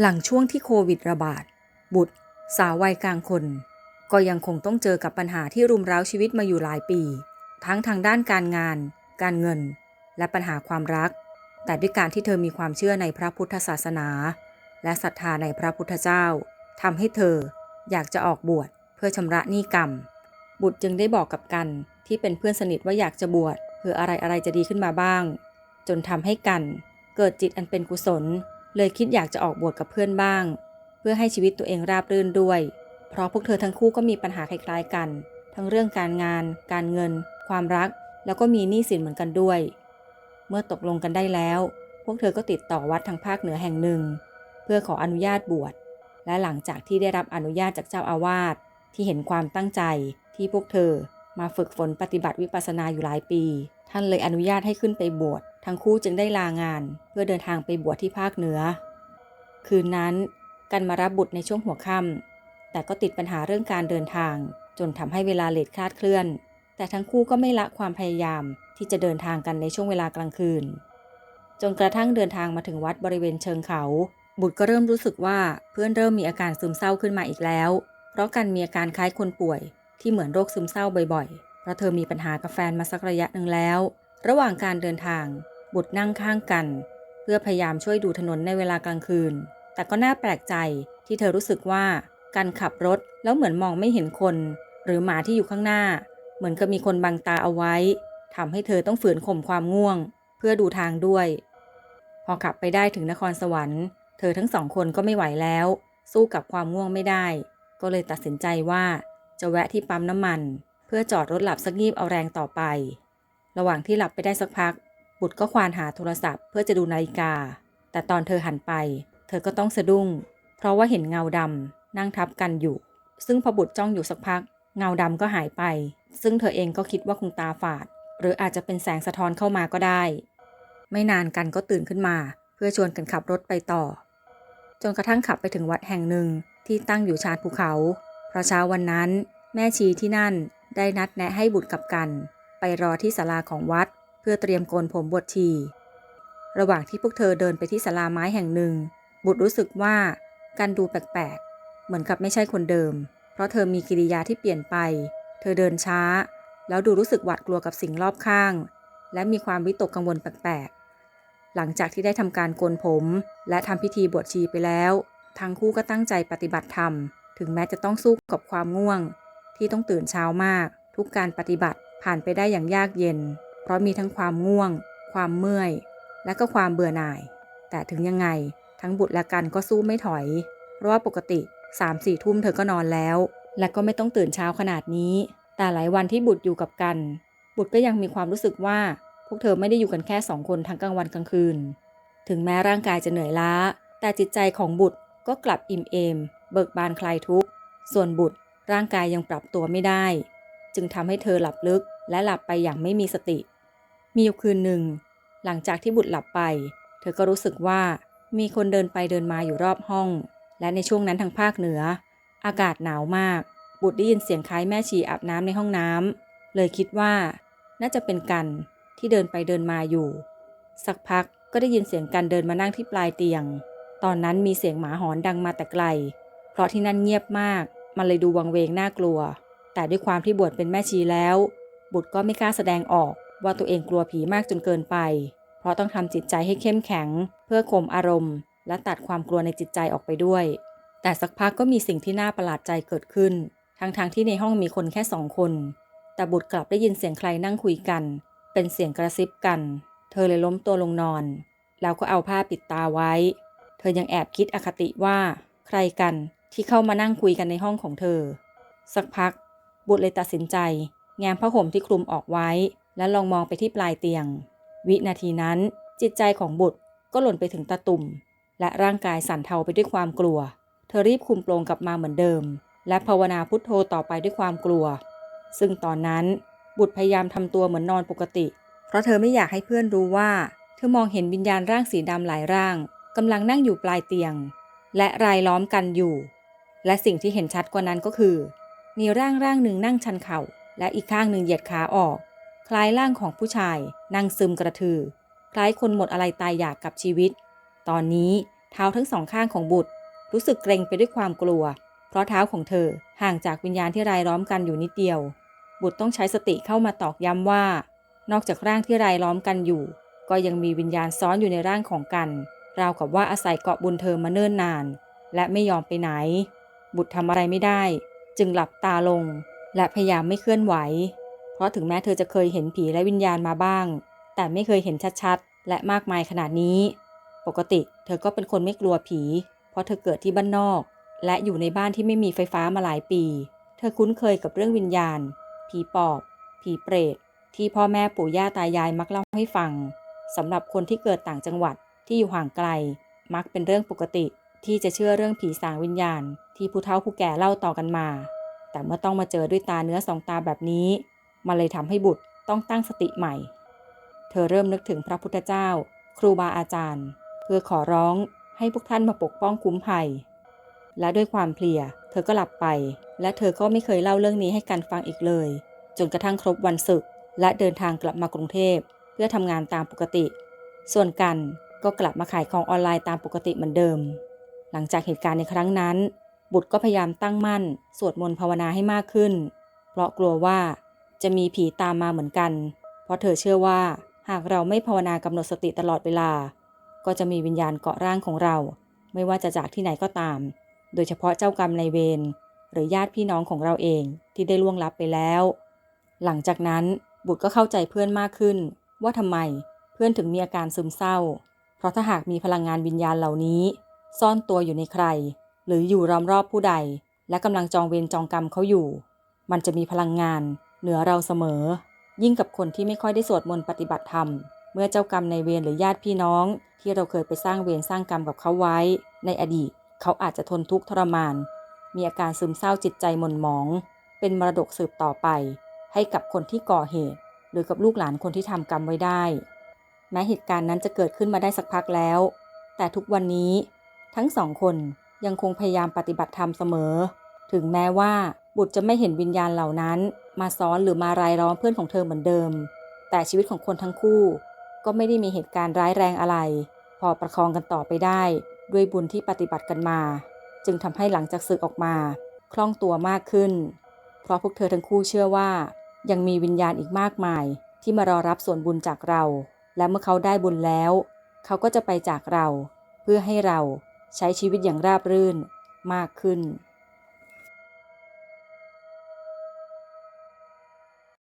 หลังช่วงที่โควิดระบาด บุตร สาววัยกลางคน ก็ยังคงต้องเจอกับปัญหาที่รุมเร้าชีวิตมาอยู่หลายปี ทั้งทางด้านการงาน การเงิน และปัญหาความรัก แต่ด้วยการที่เธอมีความเชื่อในพระพุทธศาสนา และศรัทธาในพระพุทธเจ้าทำให้เธออยากจะออกบวชเพื่อชำระหนี้กรรม บุตรจึงได้บอกกับกันที่เป็นเพื่อนสนิทว่าอยากจะบวชเพื่ออะไรอะไรจะดีขึ้นมาบ้าง จนทำให้กันเกิดจิตอันเป็นกุศล เลยคิดอยากจะออกบวชกับเพื่อนบ้าง เพื่อให้ชีวิตตัวเองราบรื่นด้วย เพราะพวกเธอทั้งคู่ก็มีปัญหาคล้ายๆกัน ทั้งเรื่องการงาน การเงิน ความรัก แล้วก็มีหนี้สินเหมือนกันด้วย เมื่อตกลงกันได้แล้ว พวกเธอก็ติดต่อวัดทางภาคเหนือแห่งหนึ่ง เพื่อขออนุญาตบวชและหลังจากที่ได้รับอนุญาตจากเจ้าอาวาสที่เห็นความตั้งใจที่พวกเธอมาฝึกฝนปฏิบัติวิปัสสนาอยู่หลายปี ท่านเลยอนุญาตให้ขึ้นไปบวช ทั้งคู่จึงได้ลางานเพื่อเดินทางไปบวชที่ภาคเหนือ คืนนั้นกันมารับบุตรในช่วงหัวค่ำแต่ก็ติดปัญหาเรื่องการเดินทาง จนทำให้เวลาเลทคลาดเคลื่อน แต่ทั้งคู่ก็ไม่ละความพยายามที่จะเดินทางกันในช่วงเวลากลางคืน จนกระทั่งเดินทางมาถึงวัดบริเวณเชิงเขา บุตรก็เริ่มรู้สึกว่าเพื่อนเริ่มมีอาการซึมเศร้าขึ้นมาอีกแล้ว เพราะกันมีอาการคล้ายคนป่วย ที่เหมือนโรคซึมเศร้าบ่อยๆ เพราะเธอมีปัญหากับแฟนมาสักระยะหนึ่งแล้ว ระหว่างการเดินทาง บุตรนั่งข้างกัน เพื่อพยายามช่วยดูถนนในเวลากลางคืน แต่ก็น่าแปลกใจที่เธอรู้สึกว่าการขับรถแล้วเหมือนมองไม่เห็นคน หรือหมาที่อยู่ข้างหน้า เหมือนกับมีคนบังตาเอาไว้ทำให้เธอต้องฝืนข่มความง่วง เพื่อดูทางด้วย พอขับไปได้ถึงนครสวรรค์ เธอทั้งสองคนก็ไม่ไหวแล้ว สู้กับความง่วงไม่ได้ ก็เลยตัดสินใจว่า จะแวะที่ปั๊มน้ำมัน เพื่อจอดรถหลับสักงีบเอาแรงต่อไป ระหว่างที่หลับไปได้สักพัก บุตรก็ควานหาโทรศัพท์เพื่อจะดูนาฬิกา แต่ตอนเธอหันไป เธอก็ต้องสะดุ้ง เพราะว่าเห็นเงาดำนั่งทับกันอยู่ ซึ่งพอบุตรจ้องอยู่สักพัก เงาดำก็หายไป ซึ่งเธอเองก็คิดว่าคงตาฝาด หรืออาจจะเป็นแสงสะท้อนเข้ามาก็ได้ ไม่นานกันก็ตื่นขึ้นมา เพื่อชวนกันขับรถไปต่อ จนกระทั่งขับไปถึงวัดแห่งหนึ่งที่ตั้งอยู่ชานภูเขา เพราะเช้าวันนั้น แม่ชีที่นั่นได้นัดแนะให้บุตรกับกัน ไปรอที่ศาลาของวัด พื่อเตรียมโกนผมบวชชีระหว่างที่พวกเธอเดินไปที่ศาลาไม้แห่งหนึ่ง บุตรรู้สึกว่ากันดูแปลกๆ เหมือนกับไม่ใช่คนเดิม เพราะเธอมีกิริยาที่เปลี่ยนไป เธอเดินช้า แล้วดูรู้สึกหวาดกลัวกับสิ่งรอบข้าง และมีความวิตกกังวลแปลกๆ หลังจากที่ได้ทำการโกนผม และทำพิธีบวชชีไปแล้ว ทั้งคู่ก็ตั้งใจปฏิบัติธรรม ถึงแม้จะต้องสู้กับความง่วง ที่ต้องตื่นเช้ามาก ทุกการปฏิบัติผ่านไปได้อย่างยากเย็น เพราะมีทั้งความง่วง ความเมื่อย และก็ความเบื่อหน่าย แต่ถึงยังไง ทั้งบุตรและกันก็สู้ไม่ถอย เพราะว่าปกติ3ามสี่ทุ่มเธอก็นอนแล้ว และก็ไม่ต้องตื่นเช้าขนาดนี้ แต่หลายวันที่บุตรอยู่กับกัน บุตรก็ยังมีความรู้สึกว่า พวกเธอไม่ได้อยู่กันแค่สองคนทั้งกลางวันกลางคืน ถึงแม้ร่างกายจะเหนื่อยล้า แต่จิตใจของบุตรก็กลับอิ่มเอม เบิกบานคลายทุกข์ ส่วนบุตรร่างกายยังปรับตัวไม่ได้ จึงทำให้เธอหลับลึกและหลับไปอย่างไม่มีสติ มีอยู่คืนหนึ่ง หลังจากที่บุตรหลับไป เธอก็รู้สึกว่ามีคนเดินไปเดินมาอยู่รอบห้อง และในช่วงนั้นทางภาคเหนือ อากาศหนาวมาก บุตรได้ยินเสียงคล้ายแม่ชีอาบน้ำในห้องน้ำเลยคิดว่า น่าจะเป็นกันที่เดินไปเดินมาอยู่ สักพักก็ได้ยินเสียงกันเดินมานั่งที่ปลายเตียง ตอนนั้นมีเสียงหมาหอนดังมาแต่ไกล เพราะที่นั่นเงียบมาก มันเลยดูวังเวงน่ากลัว แต่ด้วยความที่บวชเป็นแม่ชีแล้ว บุตรก็ไม่กล้าแสดงออก ว่าตัวเองกลัวผีมากจนเกินไป เพราะต้องทำจิตใจให้เข้มแข็ง เพื่อข่มอารมณ์ และตัดความกลัวในจิตใจออกไปด้วย แต่สักพักก็มีสิ่งที่น่าประหลาดใจเกิดขึ้น ทั้งๆทที่ในห้องมีคนแค่สองคน แต่บุตรกลับได้ยินเสียงใครนั่งคุยกัน เป็นเสียงกระซิบกัน เธอเลยล้มตัวลงนอน แล้วก็เอาผ้าปิดตาไว้ เธอยังแอบคิดอคติว่า ใครกันที่เข้ามานั่งคุยกันในห้องของเธอ สักพัก บุตรเลยตัดสินใจ แง้มผ้าห่มที่คลุมออกไว้ และลองมองไปที่ปลายเตียง วินาทีนั้น จิตใจของบุตรก็หล่นไปถึงตาตุ่ม และร่างกายสั่นเทาไปด้วยความกลัว เธอรีบคุมโปรงกลับมาเหมือนเดิม และภาวนาพุทโธต่อไปด้วยความกลัว ซึ่งตอนนั้นบุตรพยายามทำตัวเหมือนนอนปกติ เพราะเธอไม่อยากให้เพื่อนรู้ว่า เธอมองเห็นวิญญาณร่างสีดำหลายร่างกำลังนั่งอยู่ปลายเตียง และรายล้อมกันอยู่ และสิ่งที่เห็นชัดกว่านั้นก็คือ มีร่างร่างหนึ่งนั่งชันเข่า และอีกข้างหนึ่งเหยียดขาออก คล้ายร่างของผู้ชายนั่งซึมกระทือ คล้ายคนหมดอะไรตายอยากกับชีวิต ตอนนี้เท้าทั้งสองข้างของบุตร รู้สึกเกรงไปด้วยความกลัว เพราะเท้าของเธอห่างจากวิญญาณที่รายล้อมกันอยู่นิดเดียว บุตรต้องใช้สติเข้ามาตอกย้ำว่า นอกจากร่างที่รายล้อมกันอยู่ ก็ยังมีวิญญาณซ้อนอยู่ในร่างของกัน ราวกับว่าอาศัยเกาะบุญเธอมาเนิ่นนาน และไม่ยอมไปไหน บุตรทำอะไรไม่ได้ จึงหลับตาลง และพยายามไม่เคลื่อนไหว เพราะถึงแม้เธอจะเคยเห็นผีและวิญญาณมาบ้าง แต่ไม่เคยเห็นชัดๆ และมากมายขนาดนี้ ปกติเธอก็เป็นคนไม่กลัวผี เพราะเธอเกิดที่บ้านนอก และอยู่ในบ้านที่ไม่มีไฟฟ้ามาหลายปี เธอคุ้นเคยกับเรื่องวิญญาณ ผีปอบ ผีเปรต ที่พ่อแม่ปู่ย่าตายายมักเล่าให้ฟังสำหรับคนที่เกิดต่างจังหวัดที่อยู่ห่างไกล มักเป็นเรื่องปกติที่จะเชื่อเรื่องผีสางวิญญาณ ที่ผู้เฒ่าผู้แก่เล่าต่อกันมา แต่เมื่อต้องมาเจอด้วยตาเนื้อสองตาแบบนี้ มันเลยทำให้บุตรต้องตั้งสติใหม่ เธอเริ่มนึกถึงพระพุทธเจ้า ครูบาอาจารย์ เพื่อขอร้องให้พวกท่านมาปกป้องคุ้มภัย และด้วยความเพลีย เธอก็หลับไป และเธอก็ไม่เคยเล่าเรื่องนี้ให้กันฟังอีกเลย จนกระทั่งครบวันศึก และเดินทางกลับมากรุงเทพ เพื่อทำงานตามปกติ ส่วนกันก็กลับมาขายของออนไลน์ตามปกติเหมือนเดิม หลังจากเหตุการณ์ในครั้งนั้น บุตรก็พยายามตั้งมั่น สวดมนต์ภาวนาให้มากขึ้น เพราะกลัวว่า จะมีผีตามมาเหมือนกัน เพราะเธอเชื่อว่าหากเราไม่ภาวนากำหนดสติตลอดเวลา ก็จะมีวิญญาณเกาะร่างของเรา ไม่ว่าจะจากที่ไหนก็ตาม โดยเฉพาะเจ้ากรรมในายเวรหรือญาติพี่น้องของเราเองที่ได้ล่วงลับไปแล้ว หลังจากนั้นบุตรก็เข้าใจเพื่อนมากขึ้น ว่าทำไมเพื่อนถึงมีอาการซึมเศร้า เพราะถ้าหากมีพลังงานวิญญาณเหล่านี้ ซ่อนตัวอยู่ในใคร หรืออยู่รอมรอบผู้ใด และกำลังจองเวรจองกรรมเขาอยู่ มันจะมีพลังงาน เหนือเราเสมอ ยิ่งกับคนที่ไม่ค่อยได้สวดมนต์ปฏิบัติธรรม เมื่อเจ้ากรรมในเวรหรือญาติพี่น้อง ที่เราเคยไปสร้างเวรสร้างกรรมกับเขาไว้ ในอดีต เขาอาจจะทนทุกข์ทรมาน มีอาการซึมเศร้าจิตใจหม่นหมอง เป็นมรดกสืบต่อไป ให้กับคนที่ก่อเหตุ หรือกับลูกหลานคนที่ทำกรรมไว้ได้ แม้เหตุการณ์นั้นจะเกิดขึ้นมาได้สักพักแล้ว แต่ทุกวันนี้ ทั้งสองคนยังคงพยายามปฏิบัติธรรมเสมอ ถึงแม้ว่าบุตรจะไม่เห็นวิญญาณเหล่านั้น มาซ้อนหรือมารายล้อมเพื่อนของเธอเหมือนเดิม แต่ชีวิตของคนทั้งคู่ ก็ไม่ได้มีเหตุการณ์ร้ายแรงอะไร พอประคองกันต่อไปได้ ด้วยบุญที่ปฏิบัติกันมา จึงทำให้หลังจากศึกออกมา คล่องตัวมากขึ้น เพราะพวกเธอทั้งคู่เชื่อว่า ยังมีวิญญาณอีกมากมาย ที่มารอรับส่วนบุญจากเรา และเมื่อเขาได้บุญแล้ว เขาก็จะไปจากเรา เพื่อให้เราใช้ชีวิตอย่างราบรื่นมากขึ้น